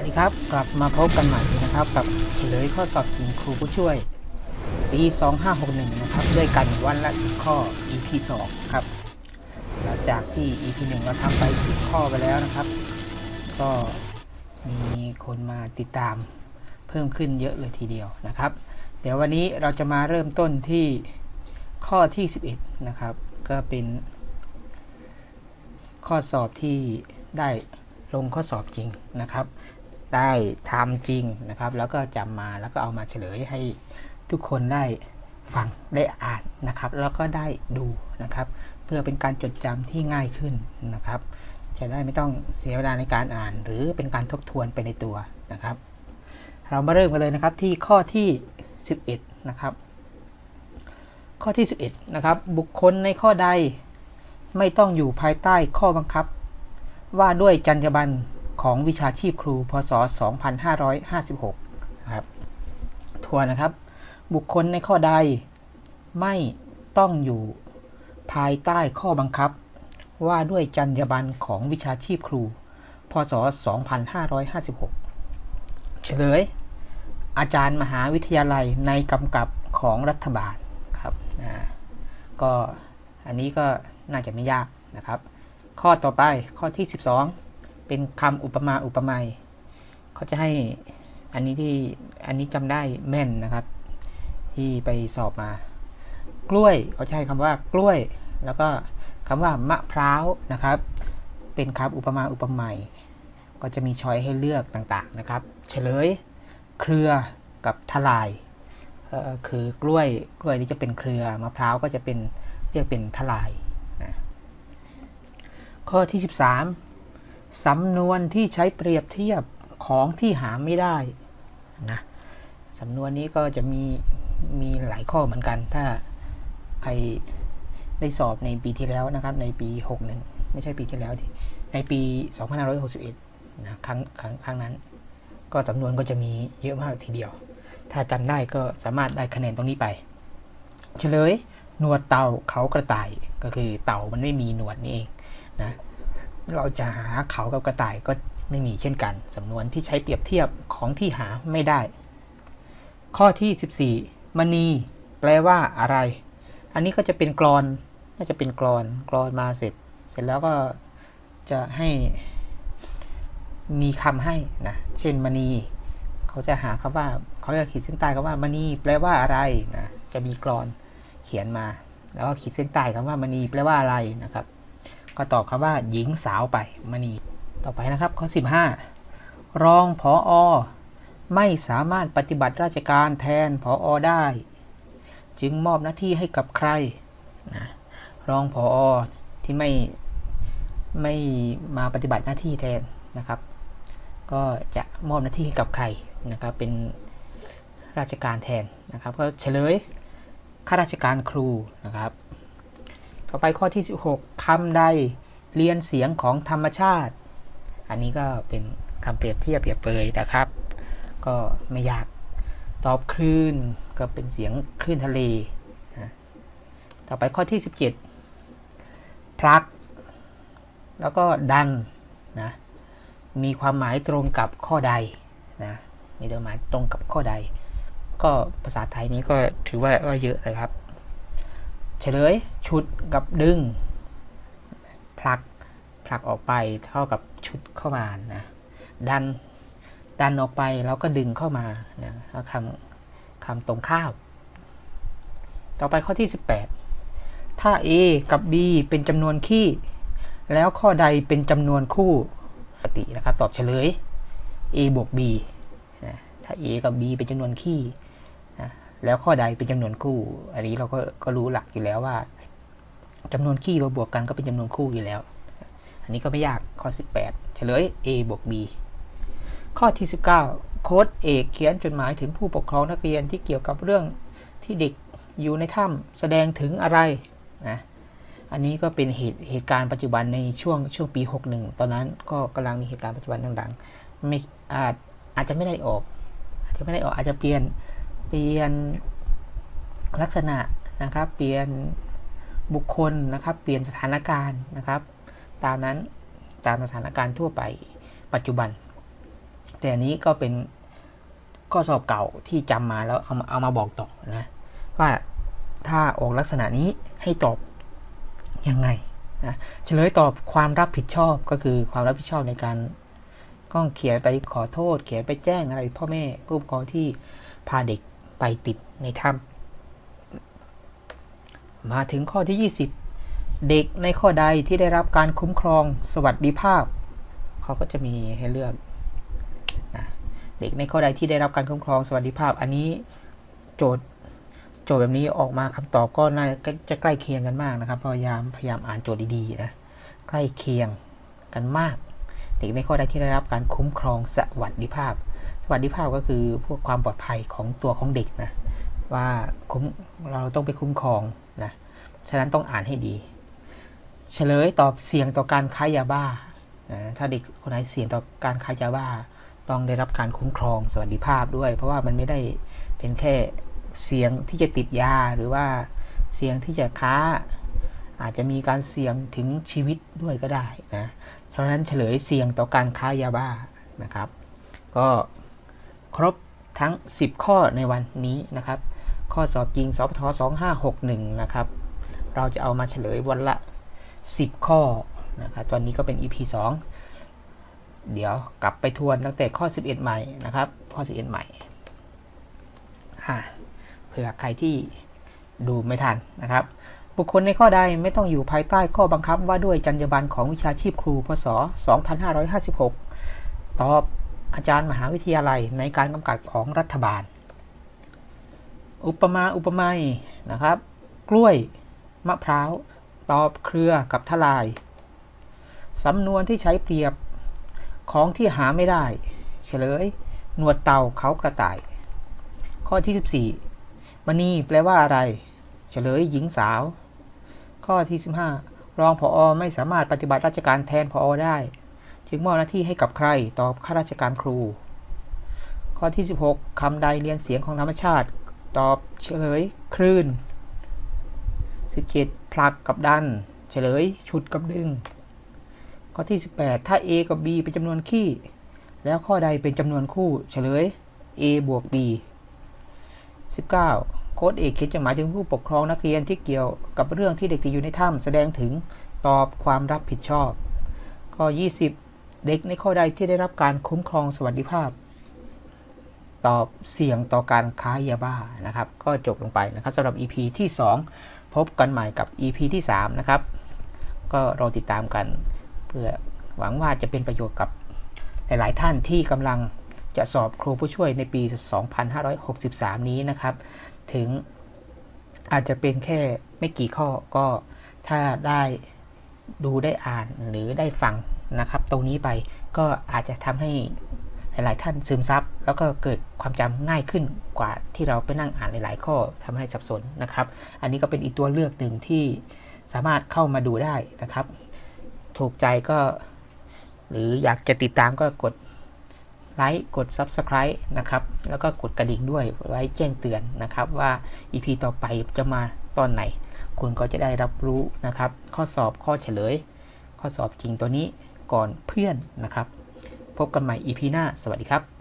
วัสดีครับ กลับมาพบกันใหม่นะครับ กับเฉลยข้อสอบจริงครูผู้ช่วย ปี 2561 นะครับ ด้วยกันวันละ10ข้อ EP 2 ครับ หลังจากที่ EP 1เราทำไป 10 ข้อไปแล้วนะครับ ก็มีคนมาติดตามเพิ่มขึ้นเยอะเลยทีเดียวนะครับ เดี๋ยววันนี้เราจะมาเริ่มต้นที่ข้อที่ 11 นะครับ ก็เป็น ข้อสอบที่ได้ลงข้อสอบจริงนะครับ ได้ทำจริงนะครับ แล้วก็จำมาแล้วก็เอามาเฉลยให้ทุกคนได้ฟังได้อ่านนะครับ แล้วก็ได้ดูนะครับ เพื่อเป็นการจดจำที่ง่ายขึ้นนะครับ จะได้ไม่ต้องเสียเวลาในการอ่าน หรือเป็นการทบทวนไปในตัวนะครับ เรามาเริ่มกันเลยนะครับที่ข้อที่ 11 นะครับ ข้อที่ 11 นะครับ บุคคลในข้อใดไม่ต้องอยู่ภายใต้ข้อบังคับ ว่าด้วยจรรยาบรรณ ของวิชาชีพครู พศ 2556นะครับทวนนะครับ บุคคลในข้อใดไม่ต้องอยู่ภายใต้ข้อบังคับ ว่าด้วยจรรยาบรรณของวิชาชีพครู พศ 2556 เฉลย อาจารย์มหาวิทยาลัยในกำกับของรัฐบาลครับอ่าก็อันนี้ก็น่าจะไม่ยากนะครับ ข้อต่อไปข้อที่ 12 เป็นคำอุปมาอุปไมยเขาจะให้อันนี้ที่อันนี้จำได้แม่นนะครับ ที่ไปสอบมา กล้วยเขาใช้คำว่ากล้วย แล้วก็คำว่ามะพร้าวนะครับ เป็นคำอุปมาอุปไมยก็จะมีช้อยให้เลือกต่างๆนะครับ เฉลย เครือกับทลายคือกล้วยกล้วยนี่จะเป็นเครือมะพร้าวก็จะเป็นเรียกเป็นทลายนะข้อที่ 13 สำนวนที่ใช้เปรียบเทียบของที่หาไม่ได้นะสำนวนนี้ก็จะมีมีหลายข้อเหมือนกัน ถ้าใครได้สอบในปีที่แล้วนะครับ ในปี 61 ไม่ใช่ปีที่แล้วที่ในปี 2561นะครั้งครั้งครั้งนั้น ก็จำนวนก็จะมีเยอะมากทีเดียว ถ้าจำได้ก็สามารถได้คะแนนตรงนี้ไป เฉลยหนวดเต่าเขากระต่ายก็คือเต่ามันไม่มีหนวดนี่เองนะ เราจะหาเขากับกระต่ายก็ไม่มีเช่นกันสำนวนที่ใช้เปรียบเทียบของที่หาไม่ได้ ข้อที่ 14มณีแปลว่าอะไร อันนี้ก็จะเป็นกรอนน่าจะเป็นกรอนกรอนมาเสร็จ เสร็จแล้วก็จะให้มีคำให้นะเช่นมณีเขาจะหาคำว่าเขาจะขีดเส้นใต้คำว่ามณีแปลว่าอะไรนะจะมีกรอนเขียนมา แล้วก็ขีดเส้นใต้คำว่ามณีแปลว่าอะไรนะครับ ก็ตอบคำว่าหญิงสาวไปมณี ต่อไปนะครับข้อ 15 รองผออไม่สามารถปฏิบัติราชการแทนผออได้ จึงมอบหน้าที่ให้กับใครนะรองผออที่ไม่ไม่มาปฏิบัติหน้าที่แทนนะครับ ก็จะมอบหน้าที่ให้กับใครนะครับเป็นราชการแทนนะครับ ก็เฉลยข้าราชการครูนะครับ ต่อไปข้อที่ 16คำใดเรียนเสียงของธรรมชาติ อันนี้ก็เป็นคำเปรียบเทียบเปรียบเปยนะครับ ก็ไม่ยากตอบคลื่นก็เป็นเสียงคลื่นทะเล ต่อไปข้อที่ 17พลัก แล้วก็ดันนะมีความหมายตรงกับข้อใดนะมีความหมายตรงกับข้อใด ก็ภาษาไทยนี้ก็ถือว่าว่าเยอะเลยครับ เฉลยชุดกับดึงผลักผลักออกไปเท่ากับชุดเข้ามานะดันดันออกไปแล้วก็ดึงเข้ามานะคำคำตรงข้ามต่อไปข้อที่ 18 ถ้า A กับ B เป็นจำนวนคี่ แล้วข้อใดเป็นจำนวนคู่ปกตินะครับ ตอบเฉลย A บวก B นะถ้า A กับ B เป็นจำนวนคี่ แล้วข้อใดเป็นจำนวนคู่ อันนี้เราก็ก็รู้หลักอยู่แล้วว่าจำนวนคี่มาบวกกันก็เป็นจำนวนคู่อยู่แล้ว อันนี้ก็ไม่ยากข้อ 18 เฉลย A บวก B ข้อที่ 19 โค้ดเอกเขียนจดหมายถึงผู้ปกครองนักเรียนที่เกี่ยวกับเรื่องที่เด็กอยู่ในถ้ำแสดงถึงอะไรนะอันนี้ก็เป็นเหตุเหตุการณ์ปัจจุบันในช่วงช่วงปี 61 ตอนนั้นก็กำลังมีเหตุการณ์ปัจจุบันดังๆไม่อาจอาจจะไม่ได้ออก อาจจะไม่ได้ออกอาจจะเปลี่ยน เปลี่ยนลักษณะนะครับ เปลี่ยนบุคคลนะครับ เปลี่ยนสถานการณ์นะครับ ตามนั้นตามสถานการณ์ทั่วไปปัจจุบัน แต่อันนี้ก็เป็นข้อสอบเก่าที่จำมาแล้วเอามาเอามาบอกต่อนะว่าถ้าออกลักษณะนี้ให้ตอบยังไงนะเฉลยตอบความรับผิดชอบก็คือความรับผิดชอบในการต้องเขียนไปขอโทษ เขียนไปแจ้งอะไร พ่อแม่ผู้ปกครองที่พาเด็ก ไปติดในถ้ำมาถึงข้อที่ 20 เด็กในข้อใดที่ได้รับการคุ้มครองสวัสดิภาพ เขาก็จะมีให้เลือกนะเด็กในข้อใดที่ได้รับการคุ้มครองสวัสดิภาพ อันนี้โจทย์โจทย์แบบนี้ออกมาคำตอบก็น่าจะใกล้เคียงกันมากนะครับพยายามพยายามอ่านโจทย์ดีๆนะใกล้เคียงกันมาก เด็กในข้อใดที่ได้รับการคุ้มครองสวัสดิภาพ สวัสดิภาพก็คือพวกความปลอดภัยของตัวของเด็กนะว่าคุ้มเราต้องไปคุ้มครองนะฉะนั้นต้องอ่านให้ดี เฉลยตอบเสี่ยงต่อการค้ายาบ้านะถ้าเด็กคนไหนเสี่ยงต่อการค้ายาบ้า ต้องได้รับการคุ้มครองสวัสดิภาพด้วย เพราะว่ามันไม่ได้เป็นแค่เสี่ยงที่จะติดยาหรือว่าเสี่ยงที่จะค้า อาจจะมีการเสี่ยงถึงชีวิตด้วยก็ได้นะ ฉะนั้นเฉลยเสี่ยงต่อการค้ายาบ้านะครับ ก็ครบทั้ง 10 ข้อในวันนี้นะครับ ข้อสอบจริงสพท2561 นะครับ เราจะเอามาเฉลยวันละ 10 ข้อนะครับตอนนี้ก็เป็น EP 2 เดี๋ยวกลับไปทวนตั้งแต่ข้อ 11 ใหม่นะครับ ข้อ 11 ใหม่เผื่อใครที่ดูไม่ทันนะครับ บุคคลในข้อใดไม่ต้องอยู่ภายใต้ข้อบังคับว่าด้วยจรรยาบรรณของวิชาชีพครูพศ 2556 ตอบอาจารย์มหาวิทยาลัยในการกำกับของรัฐบาล อุปมาอุปไมยนะครับ กล้วย มะพร้าว ตอบเครือกับทลาย สำนวนที่ใช้เปรียบของที่หาไม่ได้ เฉลย หนวดเต่าเขากระต่าย ข้อที่ 14มณีแปลว่าอะไร เฉลยหญิงสาว ข้อที่ 15 รองผออไม่สามารถปฏิบัติราชการแทนผออได้ จึงมอบหน้าที่ให้กับใครตอบข้าราชการครู ข้อที่ 16คำใดเรียนเสียงของธรรมชาติ ตอบเฉลยคลื่น 17 ผลักกับดัน เฉลยฉุดกับดึง ข้อที่ 18 ถ้า a กับ b เป็นจำนวนคี่แล้วข้อใดเป็นจำนวนคู่ เฉลย a บวก b 19 ค้ดเอกเขียนจดหมายถึงผู้ปกครองนักเรียนที่เกี่ยวกับเรื่องที่เด็กติดอยู่ในถ้ำแสดงถึงตอบความรับผิดชอบข้อ20 เด็กในข้อใดที่ได้รับการคุ้มครองสวัสดิภาพ ตอบเสี่ยงต่อการค้ายาบ้านะครับ ก็จบลงไปนะครับสำหรับ EP ที่ 2 พบกันใหม่กับ EP ที่ 3 นะครับ ก็รอติดตามกัน เพื่อหวังว่าจะเป็นประโยชน์กับหลาย ๆ ท่านที่กำลัง จะสอบครูผู้ช่วยในปี 2563 นี้นะครับ ถึงอาจจะเป็นแค่ไม่กี่ข้อก็ถ้าได้ดูได้อ่านหรือได้ฟังนะครับ ตรงนี้ไปก็อาจจะทำให้หลาย ๆ ท่านซึมซับ แล้วก็เกิดความจำง่ายขึ้นกว่าที่เราไปนั่งอ่านหลาย ๆ ข้อทำให้สับสนนะครับ อันนี้ก็เป็นอีกตัวเลือกหนึ่งที่สามารถเข้ามาดูได้นะครับ ถูกใจก็ หรืออยากจะติดตามก็กด ไลค์กด Subscribe นะครับ แล้วก็กดกระดิ่งด้วยไว้แจ้งเตือนนะครับ ว่า EP ต่อไปจะมาตอนไหน คุณก็จะได้รับรู้นะครับ ข้อสอบข้อเฉลย ข้อสอบจริงตัวนี้ก่อนเพื่อนนะครับ พบกันใหม่ EP หน้า สวัสดีครับ